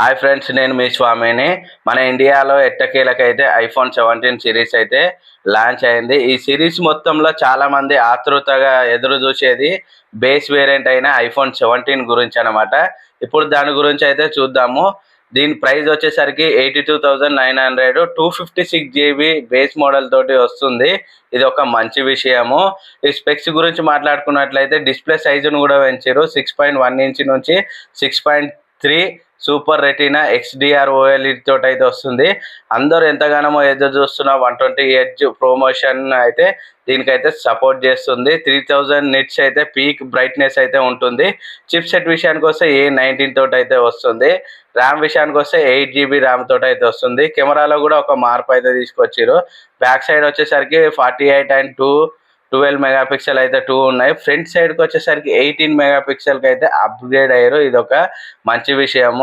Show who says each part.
Speaker 1: Hi friends నేను మీ స్వామిని. మన ఇండియాలో ఎట్టకేలకైతే ఐఫోన్ సెవెంటీన్ సిరీస్ అయితే లాంచ్ అయింది. ఈ సిరీస్ మొత్తంలో చాలామంది ఆతృతగా ఎదురు చూసేది బేస్ వేరియంట్ అయిన ఐఫోన్ సెవెంటీన్ గురించి అనమాట ఇప్పుడు దాని గురించి అయితే చూద్దాము. దీని ప్రైస్ వచ్చేసరికి eighty two thousand nine hundred two fifty six GB base model తోటి వస్తుంది. ఇది ఒక మంచి విషయము. ఈ స్పెక్స్ గురించి మాట్లాడుకున్నట్లయితే డిస్ప్లే సైజును కూడా పెంచారు. సిక్స్ పాయింట్ వన్ ఇంచ్ నుంచి six point three super retina XDR OLED తోటి అయితే వస్తుంది. అందరూ ఎంతగానో ఎదురు చూస్తున్న వన్ ట్వంటీ హెచ్ ప్రమోషన్ అయితే దీనికైతే సపోర్ట్ చేస్తుంది. త్రీ థౌజండ్ నిట్స్ అయితే పీక్ బ్రైట్నెస్ అయితే ఉంటుంది. చిప్ సెట్ విషయానికి వస్తే ఏ నైన్టీన్ తోటి అయితే వస్తుంది. ర్యామ్ విషయానికి వస్తే ఎయిట్ జీబీ ర్యామ్ తోటి అయితే వస్తుంది. కెమెరాలో కూడా ఒక మార్పు అయితే తీసుకొచ్చారు బ్యాక్ సైడ్ వచ్చేసరికి forty eight and two twelve megapixel అయితే టూ ఉన్నాయి. ఫ్రంట్ సైడ్కి వచ్చేసరికి ఎయిటీన్ మెగా పిక్సెల్కి అయితే అప్గ్రేడ్ అయ్యారు. ఇది ఒక మంచి విషయము.